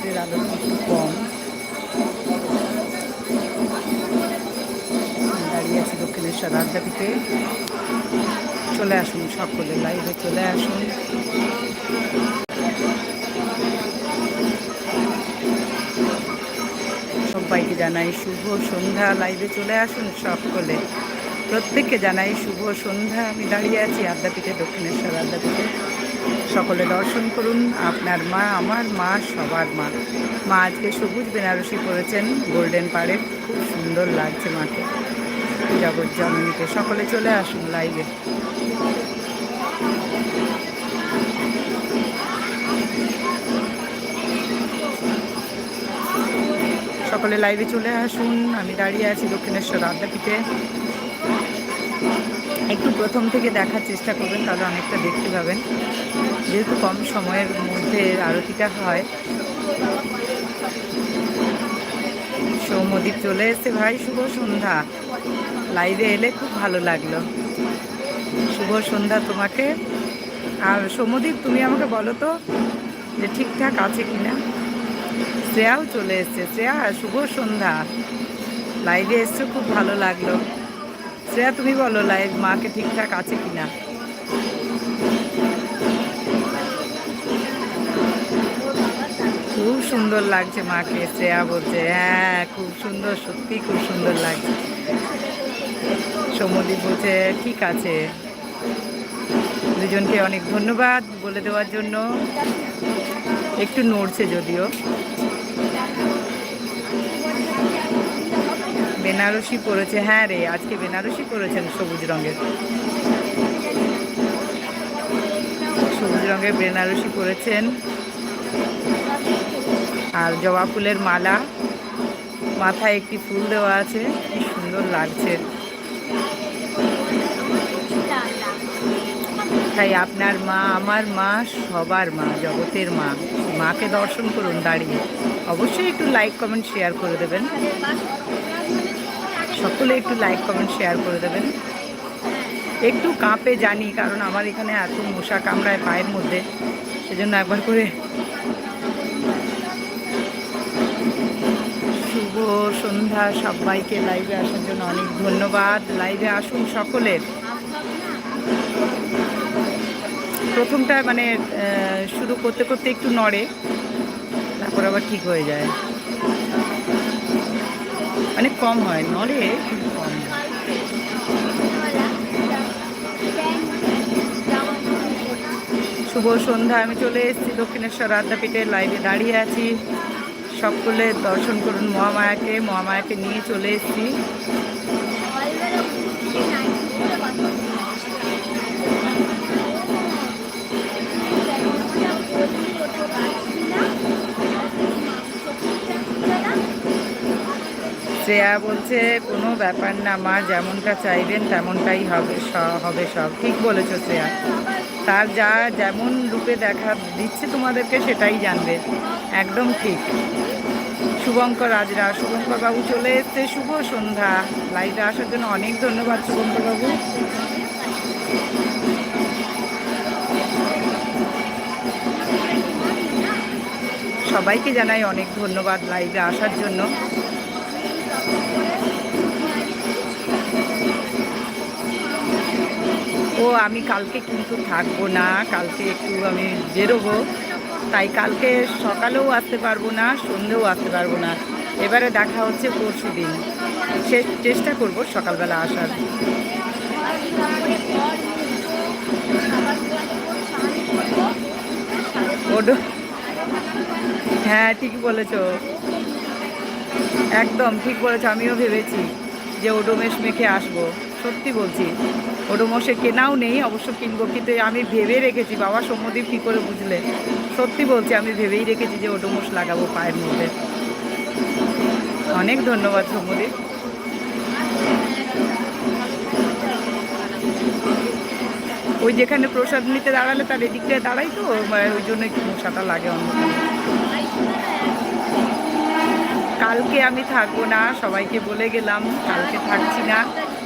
রাত্রের আলো একটু কম। দাঁড়িয়ে আছি দক্ষিণেশ্বর আদ্যাপীঠে চলে আসুন সকলে, লাইভে চলে আসুন। সবাইকে জানাই শুভ সন্ধ্যা, লাইভে চলে আসুন সকলে। প্রত্যেককে জানাই শুভ সন্ধ্যা। আমি দাঁড়িয়ে আছি আদ্যাপীঠে দক্ষিণেশ্বর আদ্যাপীঠে সকলে দর্শন করুন। আপনার মা, আমার মা, সবার মা। মা আজকে সবুজ বেনারসি পরেছেন গোল্ডেন পাড়ে খুব সুন্দর লাগছে মাকে। জগৎ জননীকে সকলে চলে আসুন লাইভে সকলে লাইভে চলে আসুন। আমি দাঁড়িয়ে আছি দক্ষিণেশ্বর আদ্যাপীঠে। একটু প্রথম থেকে দেখার চেষ্টা করবেন, তাহলে অনেকটা দেখতে পাবেন। যেহেতু কম সময়ের মধ্যে আরতিটা হয় সৌমদীপ চলে এসছে। ভাই, শুভ সন্ধ্যা। লাইভে এলে খুব ভালো লাগল। শুভ সন্ধ্যা তোমাকে। আর সৌমদীপ তুমি আমাকে বলো তো যে ঠিকঠাক আছে কিনা? শ্রেয়াও চলে এসছে। শ্রেয়া, শুভ সন্ধ্যা। লাইভে এসছো, খুব ভালো লাগল। শ্রেয়া, তুমি বলো লাইভ মাকে ঠিকঠাক আছে কিনা? খুব সুন্দর লাগছে মাকে, শ্রেয়া বলছে হ্যাঁ খুব সুন্দর, সত্যি খুব সুন্দর লাগছে। সৌমদীপ বলছে, ঠিক আছে। দুজনকে অনেক ধন্যবাদ বলে দেওয়ার জন্য। একটু নড়ছে যদিও। বেনারসি পরেছে হ্যাঁ রে, আজকে বেনারসি পরেছেন সবুজ রঙের। সবুজ রঙের বেনারসি পরেছেন। আর জবা ফুলের মালা। মাথায় একটি ফুল দেওয়া আছে, কি সুন্দর লাগছে। তাই আপনার মা, আমার মা, সবার মা, জগতের মা। মাকে দর্শন করুন দাঁড়িয়ে। অবশ্যই একটু লাইক কমেন্ট শেয়ার করে দেবেন। সকলে একটু লাইক কমেন্ট শেয়ার করে দেবেন। একটু কাঁপে জানি, কারণ আমার এখানে এত মশা কামড়ায় পায়ের মধ্যে। সেজন্য একবার করে শুভ সন্ধ্যা, সবাইকে লাইভে আসার জন্য অনেক ধন্যবাদ। লাইভে আসুন সকলের। প্রথমটা মানে শুরু করতে করতে একটু নড়ে, তারপর আবার ঠিক হয়ে যায়। মানে কম হয়, নড়ে কম শুভ সন্ধ্যা, আমি চলে এসেছি দক্ষিণেশ্বর আদ্যাপীঠের লাইভে দাঁড়িয়ে আছি। সকলে দর্শন করুন মহামায়াকে মহামায়াকে নিয়ে চলে এসেছি। শ্রেয়া বলছে, কোনো ব্যাপার না মা, যেমনটা চাইবেন তেমনটাই হবে হবে সব। ঠিক বলেছ শ্রেয়া। তার যা যেমন রূপে দেখা দিচ্ছে তোমাদেরকে সেটাই জানবে। একদম ঠিক। শুভঙ্কর রাজরা শুভঙ্কর বাবু চলে এসছে। শুভ সন্ধ্যা। লাইভে আসার জন্য অনেক ধন্যবাদ শুভঙ্কর বাবু সবাইকে জানাই অনেক ধন্যবাদ লাইভে আসার জন্য। ও, আমি কালকে কিন্তু থাকব না। কালকে একটু আমি বেরোবো। তাই কালকে সকালেও আসতে পারব না, সন্ধেও আসতে পারব না। এবারে দেখা হচ্ছে পরশু দিন। সে চেষ্টা করব সকালবেলা আসার। ওডো হ্যাঁ ঠিকই বলেছ। একদম ঠিক বলেছ, আমিও ভেবেছি যে ওডোমেশ মেখে আসব। সত্যি বলছি ওডোমসে কেনাও নেই, অবশ্য কিনবো। কিন্তু আমি ভেবে রেখেছি, বাবা সম্মদীপ কী করে বুঝলে? সত্যি বলছি, আমি ভেবেই রেখেছি যে ওডোমস লাগাবো পায়ের মধ্যে। অনেক ধন্যবাদ সম্মদীপ ওই যেখানে প্রসাদ নিতে দাঁড়ালে তার এদিকটায় দাঁড়াই তো ওই জন্য একটু মশাটা লাগে অন্যখানে কালকে আমি থাকব না, সবাইকে বলে গেলাম, কালকে থাকছি না।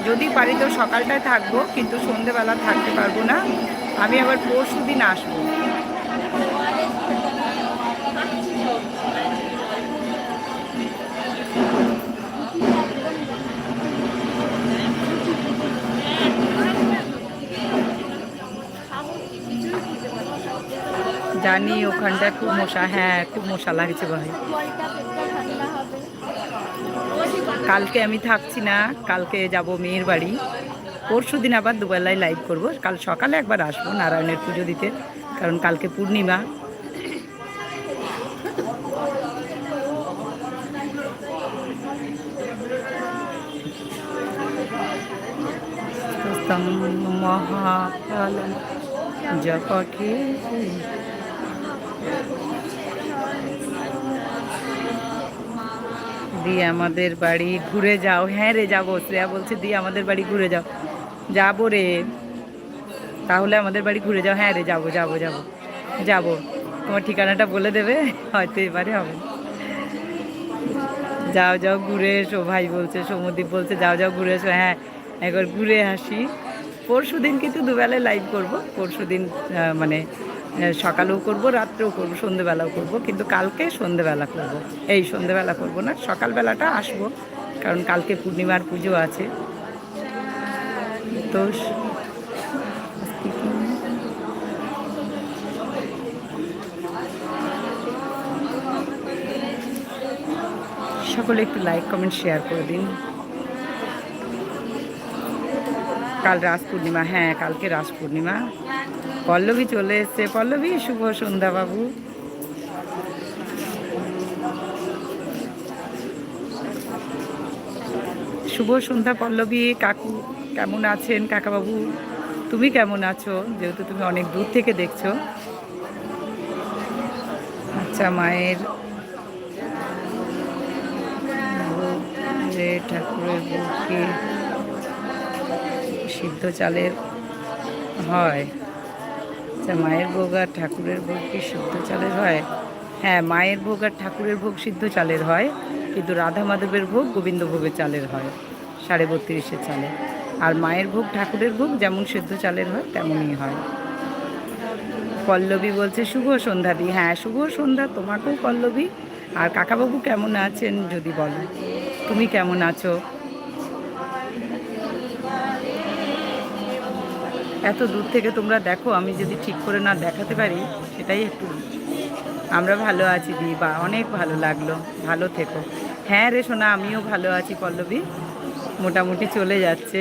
যদি পারি তো সকালটায় থাকব, কিন্তু সন্ধেবেলা থাকতে পারব না। আমি আবার পরশু দিন আসব। জানি ওখানটা খুব মশা হ্যাঁ খুব মশা লাগছে ভাই। কালকে আমি থাকছি না, কালকে যাব মেয়ের বাড়ি। পরশু দিন আবার দুবেলায় লাইভ করব। কাল সকালে একবার আসব নারায়ণের পুজো দিতে, কারণ কালকে পূর্ণিমা। স্তং মহাকালম জপকে দি আমাদের বাড়ি ঘুরে যাও। হ্যাঁ রে, যাব, শ্রেয়া বলছে দি আমাদের বাড়ি ঘুরে যাও। যাব রে। তাহলে আমাদের বাড়ি ঘুরে যাও। হ্যাঁ রে, যাব যাব যাব। যাব। তোমার ঠিকানাটা বলে দেবে? হয়তো এবারে হবে। যাও যাও, ঘুরে এসো। ভাই বলছে, সৌমদীপ বলছে, যাও যাও, ঘুরে এসো। হ্যাঁ একবার ঘুরে আসি। পরশু দিন কিন্তু দুবেলায় লাইভ করব। পরশু দিন মানে সকালেও করব, রাত্রেও করব, সন্ধেবেলাও করব, কিন্তু কালকে সন্ধেবেলা করব। এই সন্ধেবেলা করব না, সকালবেলাটা আসব, কারণ কালকে পূর্ণিমার পুজো আছে। তো সকলে একটু লাইক কমেন্ট শেয়ার করে দিন। কাল রাস পূর্ণিমা হ্যাঁ কালকে রাস পূর্ণিমা। পল্লবী চলে এসছে। পল্লবী, শুভ সন্ধ্যা বাবু শুভ সন্ধ্যা পল্লবী, কাকু কেমন আছেন? কাকাবাবু, তুমি কেমন আছো? যেহেতু তুমি অনেক দূর থেকে দেখছ। আচ্ছা মায়ের ঠাকুরের ভোগকে সিদ্ধ চালের হয়। আচ্ছা মায়ের ভোগ আর ঠাকুরের ভোগ কি সিদ্ধ চালের হয়? হ্যাঁ মায়ের ভোগ আর ঠাকুরের ভোগ সিদ্ধ চালের হয়, কিন্তু রাধা মাধবের ভোগ গোবিন্দ ভোগের চালের হয়, সাড়ে বত্রিশের চালে। আর মায়ের ভোগ, ঠাকুরের ভোগ যেমন সিদ্ধ চালের হয়, তেমনই হয়। পল্লবী বলছে, শুভ সন্ধ্যা দি হ্যাঁ শুভ সন্ধ্যা, তোমাকেও পল্লবী। আর কাকাবাবু কেমন আছেন যদি বলো? তুমি কেমন আছো? এত দূর থেকে তোমরা দেখো, আমি যদি ঠিক করে না দেখাতে পারি, সেটাই একটু আমরা ভালো আছি দি বা অনেক ভালো লাগল, ভালো থেকো। হ্যাঁ রে সোনা, আমিও ভালো আছি পল্লবী, মোটামুটি চলে যাচ্ছে।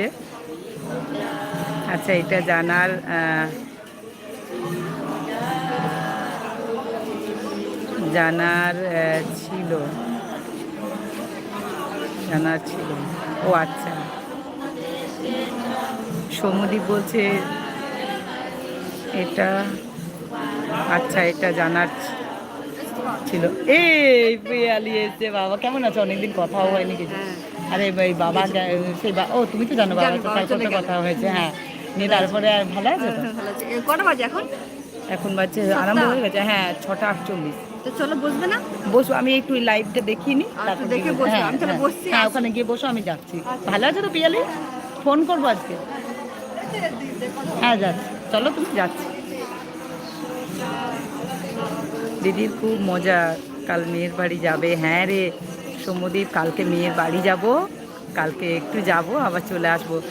আচ্ছা এটা জানার জানার ছিল। জানার ছিল। ও আচ্ছা। সৌমদীপ বলছে এটা আচ্ছা এটা জানার ছিল। এই পিয়ালি এসছে বাবা কেমন আছো? অনেকদিন কথাও হয়নি কিছু। আরে ভাই বাবা সেই ও তুমি তো জানো বাবা সাথে। কথা হয়েছে হ্যাঁ। নিয়ে তারপরে ভালো আছে আছে। এ, কটা বাজে এখন? এখন বাজছে আরম্ভ হয়ে গেছে হ্যাঁ ছটা আটচল্লিশ। তো চলো বসবে না? বসো আমি একটু লাইভটা দেখিয়ে নি আচ্ছা, তারপর দেখে গিয়ে- বসো। হ্যাঁ, আমি তাহলে হ্যাঁ। বসছি, হ্যাঁ ওখানে গিয়ে বসো আমি যাচ্ছি। ভালো আছো তো পিয়ালি? ফোন করব আজকে? হ্যাঁ যাচ্ছি। চলো, তুমি যাচ্ছি। দিদির খুব মজা। কাল মেয়ের বাড়ি যাবে। হ্যাঁ রে সমুদ্রীপ কালকে মেয়ের বাড়ি যাব। কালকে একটু যাব, আবার চলে আসব। আসব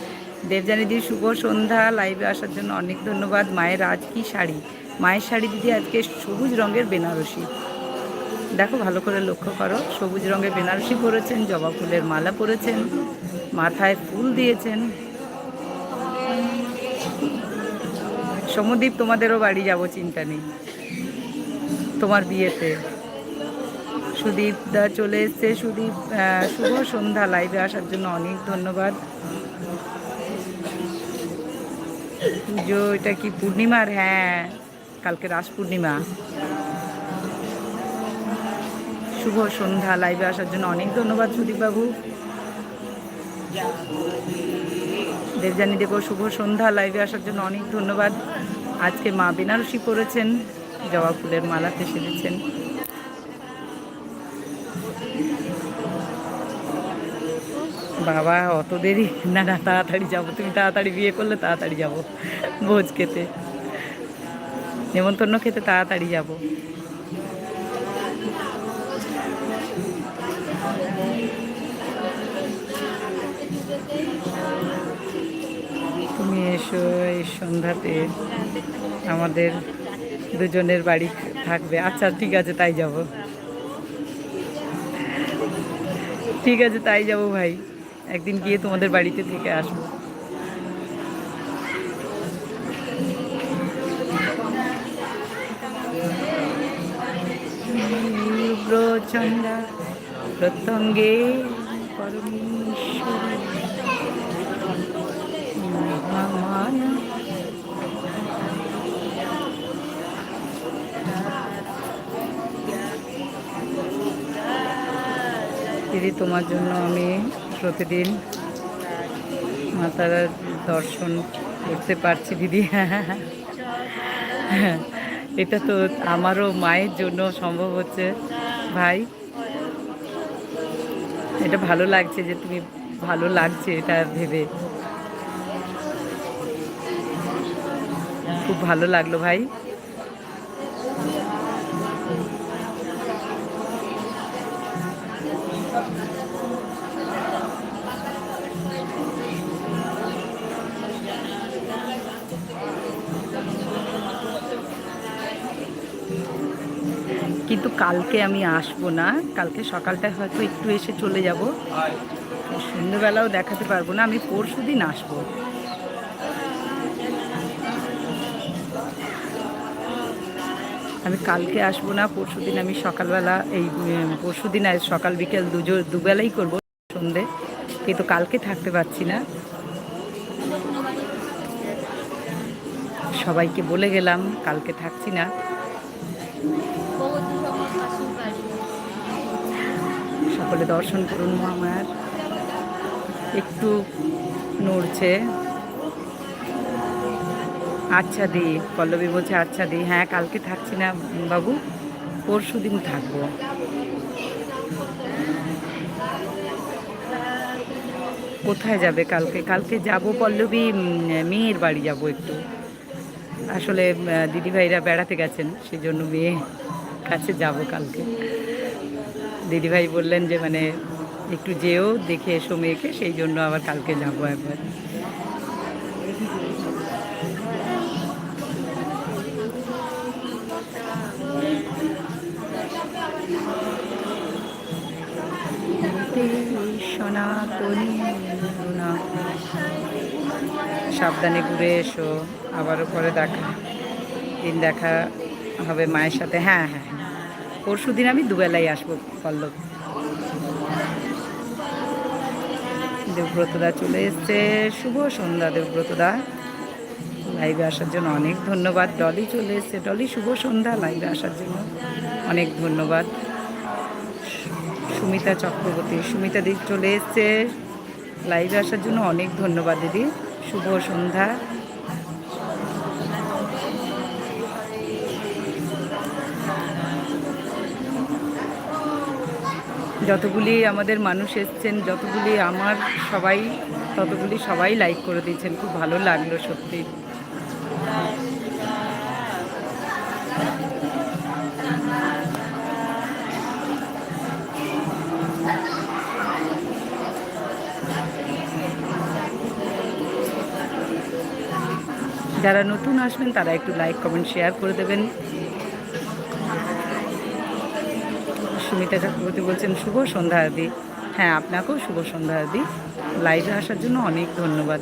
দেবজানীদির শুভ সন্ধ্যা। লাইভে আসার জন্য অনেক ধন্যবাদ। মায়ের আজ কি শাড়ি? মায়ের শাড়ি দিদি আজকে সবুজ রঙের বেনারসি। দেখো, ভালো করে লক্ষ্য করো। সবুজ রঙের বেনারসি পরেছেন, জবা ফুলের মালা পরেছেন, মাথায় ফুল দিয়েছেন। সমদ্বীপ, তোমাদেরও বাড়ি যাব, চিন্তা নেই। তোমার বিয়েতে। সুদীপ দা চলে এসছে। সুদীপ শুভ সন্ধ্যা লাইভে আসার জন্য অনেক ধন্যবাদ। পুজো, এটা কি পূর্ণিমার? হ্যাঁ কালকে রাস পূর্ণিমা। শুভ সন্ধ্যা লাইভে আসার জন্য অনেক ধন্যবাদ সুদীপবাবু। দেবজানি দেব শুভ সন্ধ্যা লাইভে আসার জন্য অনেক ধন্যবাদ। আজকে মা বেনারসি করেছেন জবা ফুলের মালাতে সেজেছেন। বাবা, অত দেরি? না না, তাড়াতাড়ি যাব। তুমি তাড়াতাড়ি বিয়ে করলে তাড়াতাড়ি যাব ভোজ খেতে। নেমন্তন্ন খেতে তাড়াতাড়ি যাব। তুমি এসো, এই সন্ধ্যাতে আমাদের দুজনের বাড়ি থাকবে। আচ্ছা ঠিক আছে, তাই যাব। ঠিক আছে, তাই যাব ভাই। একদিন গিয়ে তোমাদের বাড়িতে থেকে আসব। প্রচন্ডা প্রত্যঙ্গে পরমেশ্বরী মহামায়া দিদি, তোমার জন্য আমি প্রতিদিন মাতার দর্শন করতে পারছি দিদি। এটা তো আমারও মায়ের জন্য সম্ভব হচ্ছে। ভাই, এটা ভালো লাগছে যে তুমি ভালো লাগছে এটা ভেবে। খুব ভালো লাগল ভাই। কিন্তু কালকে আমি আসব না, কালকে সকালটায় হয়তো একটু এসে চলে যাব। সন্ধ্যেবেলাও দেখাতে পারব না, আমি পরশু দিন আসব। আমি কালকে আসব না পরশু দিন আমি সকালবেলা এই পরশু দিন সকাল বিকেল দুজো, দুবেলাই করব সন্ধে। কিন্তু কালকে থাকতে পারছি না। সবাইকে বলে গেলাম কালকে থাকছি না। সকলে দর্শন করুন আমার একটু নড়ছে। আচ্ছা দি, পল্লবী বলছে আচ্ছা দি হ্যাঁ কালকে থাকছি না বাবু, পরশু দিন থাকব। কোথায় যাবে কালকে? কালকে যাব পল্লবী মেয়ের বাড়ি যাব একটু। আসলে দিদিভাইরা বেড়াতে গেছেন সেই জন্য মেয়ে কাছে যাব কালকে। দিদিভাই বললেন যে মানে একটু যেও, দেখে এসো মেয়েকে, সেই জন্য আবার কালকে যাব একবার। সনাতনী রুনা। সাবধানে ঘুরে এসো, আবারও পরে দেখা। দিন দেখা হবে মায়ের সাথে। হ্যাঁ হ্যাঁ। পরশু দিন আমি দুবেলাই আসব পল্লব। দেবব্রতদা চলে এসছে। শুভ সন্ধ্যা দেবব্রতদা। লাইভে আসার জন্য অনেক ধন্যবাদ। ডলি চলে এসছে। ডলি, শুভ সন্ধ্যা। লাইভে আসার জন্য অনেক ধন্যবাদ। সুমিতা চক্রবর্তী। সুমিতা দিক চলে এসছে। লাইভে আসার জন্য অনেক ধন্যবাদ, দিদি। শুভ সন্ধ্যা। যতগুলি আমাদের মানুষ এসছেন, যতগুলি আমার সবাই, ততগুলি সবাই লাইক করে দিয়েছেন। খুব ভালো লাগল সত্যি। যারা নতুন আসবেন, তারা একটু লাইক কমেন্ট শেয়ার করে দেবেন। সুমিতা চক্রবর্তী বলছেন, শুভ সন্ধ্যা আদি। হ্যাঁ আপনাকেও শুভ সন্ধ্যা আদি। লাইভে আসার জন্য অনেক ধন্যবাদ।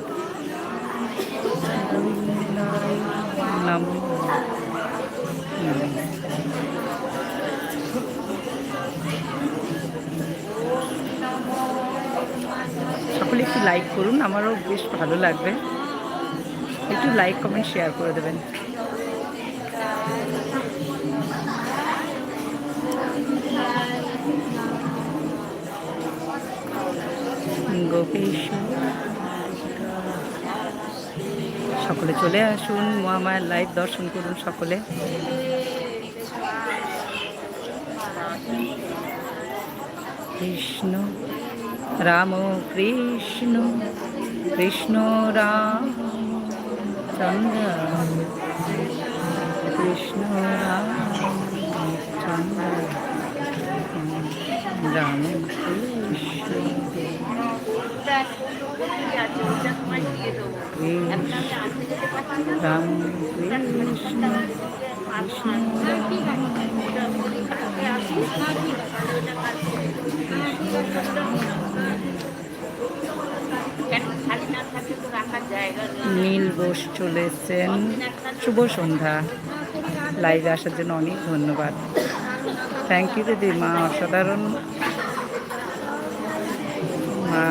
সকলে একটু লাইক করুন, আমারও বেশ ভালো লাগবে। একটু লাইক কমেন্ট শেয়ার করে দেবেন। সকলে চলে আসুন, মহামায়ার লাইভ দর্শন করুন সকলে। কৃষ্ণ, রাম কৃষ্ণ কৃষ্ণ রাম। চন্দ্র কৃষ্ণ রাম চন্দ্র রাম রাম কৃষ্ণ কৃষ্ণ নীল বোস চলে এসছেন। শুভ সন্ধ্যা। লাইভে আসার জন্য অনেক ধন্যবাদ। থ্যাংক ইউ দিদি, মা, অসাধারণ। মা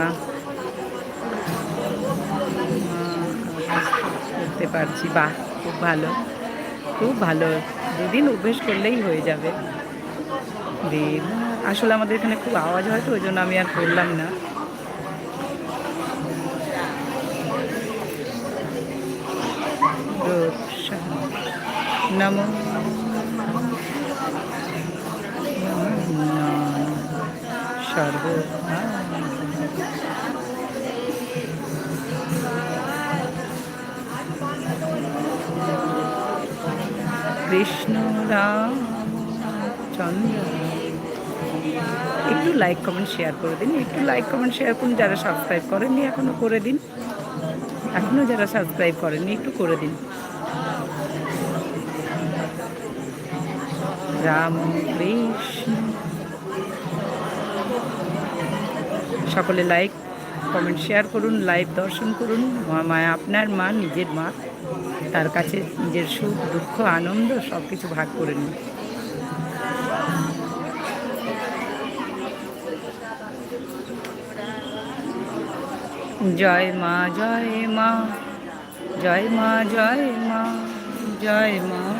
করতে পারছি। বাহ, খুব ভালো। খুব ভালো। দুদিন অভ্যেস করলেই হয়ে যাবে। আসলে আমাদের এখানে খুব আওয়াজ হয় তো, ওই জন্য আমি আর করলাম না। নমো। সর্ব। কৃষ্ণ রাম চন্দ্র। একটু লাইক কমেন্ট শেয়ার করে দিন। একটু লাইক কমেন্ট শেয়ার করুন। যারা সাবস্ক্রাইব করেননি এখনও করে দিন। এখনও যারা সাবস্ক্রাইব করেননি একটু করে দিন। রাম কৃষ্ণ। সকলে লাইক কমেন্ট শেয়ার করুন লাইভ দর্শন করুন। মহামায়া আপনার মা, নিজের মা। তার কাছে নিজের সুখ, দুঃখ, আনন্দ সব কিছু ভাগ করে নিন। মা জয় মা জয় মা জয় মা জয় মা জয় মা।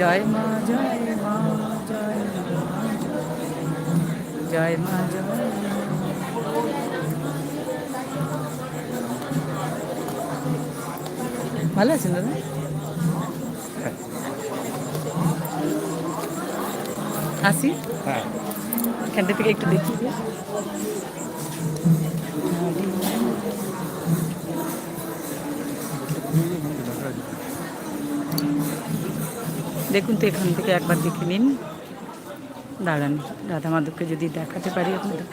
জয় মা জয় মা জয় মা। জয় মা জয় ভালো আছেন দাদা? আসি? হ্যাঁ। এখানটা থেকে একটু দেখি। দেখুন তো এখান থেকে একবার দেখে নিন। দাঁড়ান, রাধা মাধবকে যদি দেখাতে পারি আপনাদের।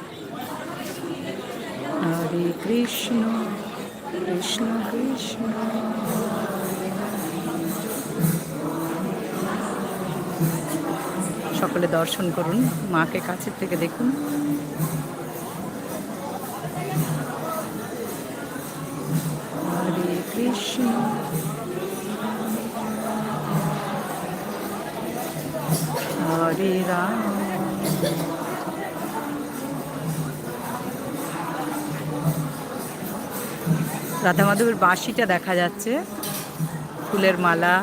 হরে কৃষ্ণ কৃষ্ণ কৃষ্ণ। সকলে দর্শন করুন, মাকে কাছের থেকে দেখুন। রাম রাধা মাধবের বাঁশিটা দেখা যাচ্ছে। ফুলের মালা।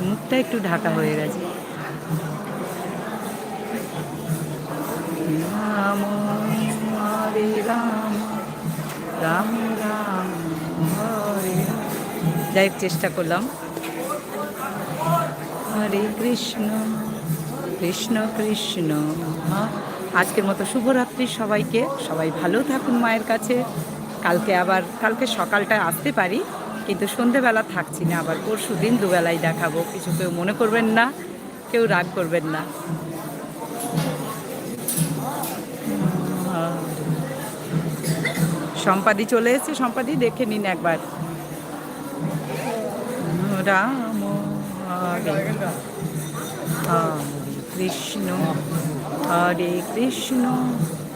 মুখটা একটু ঢাকা হয়ে গেছে। রাম রাম রাম যাই চেষ্টা করলাম। হরে কৃষ্ণ। কৃষ্ণ কৃষ্ণ। আজকের মতো শুভরাত্রি সবাইকে। সবাই ভালো থাকুন মায়ের কাছে। কালকে আবার, কালকে সকালটা আসতে পারি, কিন্তু সন্ধেবেলা থাকছি না। আবার পরশু দিন দুবেলায় দেখাবো। কিছু কেউ মনে করবেন না, কেউ রাগ করবেন না। সম্পাদি চলে এসেছে। সম্পাদি, দেখে নিন একবার। রাম হরে কৃষ্ণ হরে কৃষ্ণ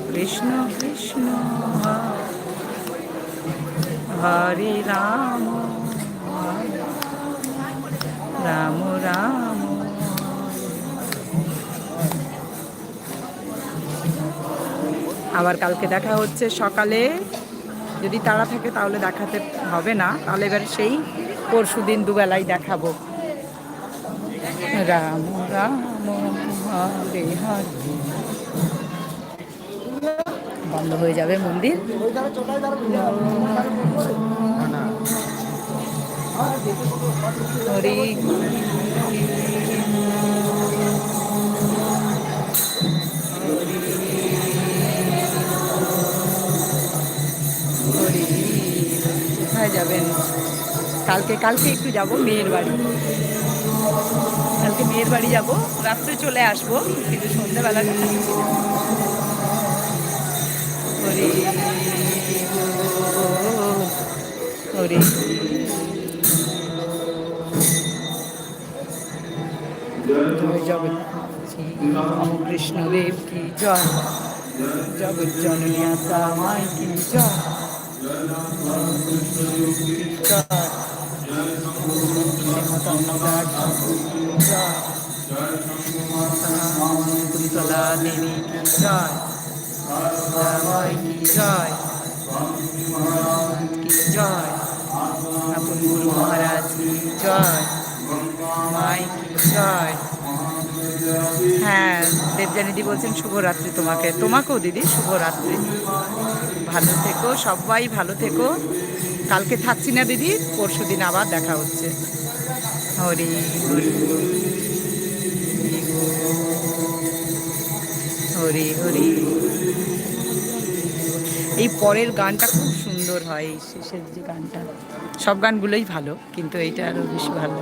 কৃষ্ণ কৃষ্ণ হরে রাম রাম রাম আবার কালকে দেখা হচ্ছে সকালে। যদি তাড়া থাকে তাহলে দেখাতে হবে না। তাহলে এবার সেই পরশু দিন দুবেলায় দেখাবো। রাম রাম। বন্ধ হয়ে যাবে মন্দির। হরি কোথায় যাবেন কালকে কালকে একটু যাব মেয়ের বাড়ি। কালকে মেয়ের বাড়ি যাব। রাত্রে চলে আসব, কিন্তু সন্ধ্যাবেলা কৃষ্ণদেব কি জয়? জগৎ জননী মাই কি জয়? জয় কুন্তলা দেবী জয়। জয় জয় জয় আপন গুরু মহারাজ জয় মাই জয় হ্যাঁ দেবজানিদি বলছেন শুভরাত্রি তোমাকে তোমাকেও দিদি শুভরাত্রি ভালো থেকো, সবাই ভালো থেকো। কালকে থাকছি না দিদি পরশু দিন আবার দেখা হচ্ছে। হরি হরি হরি হরি এই পরের গানটা খুব সুন্দর হয়, এই শেষের যে গানটা। সব গানগুলোই ভালো, কিন্তু এইটা আরও বেশি ভালো।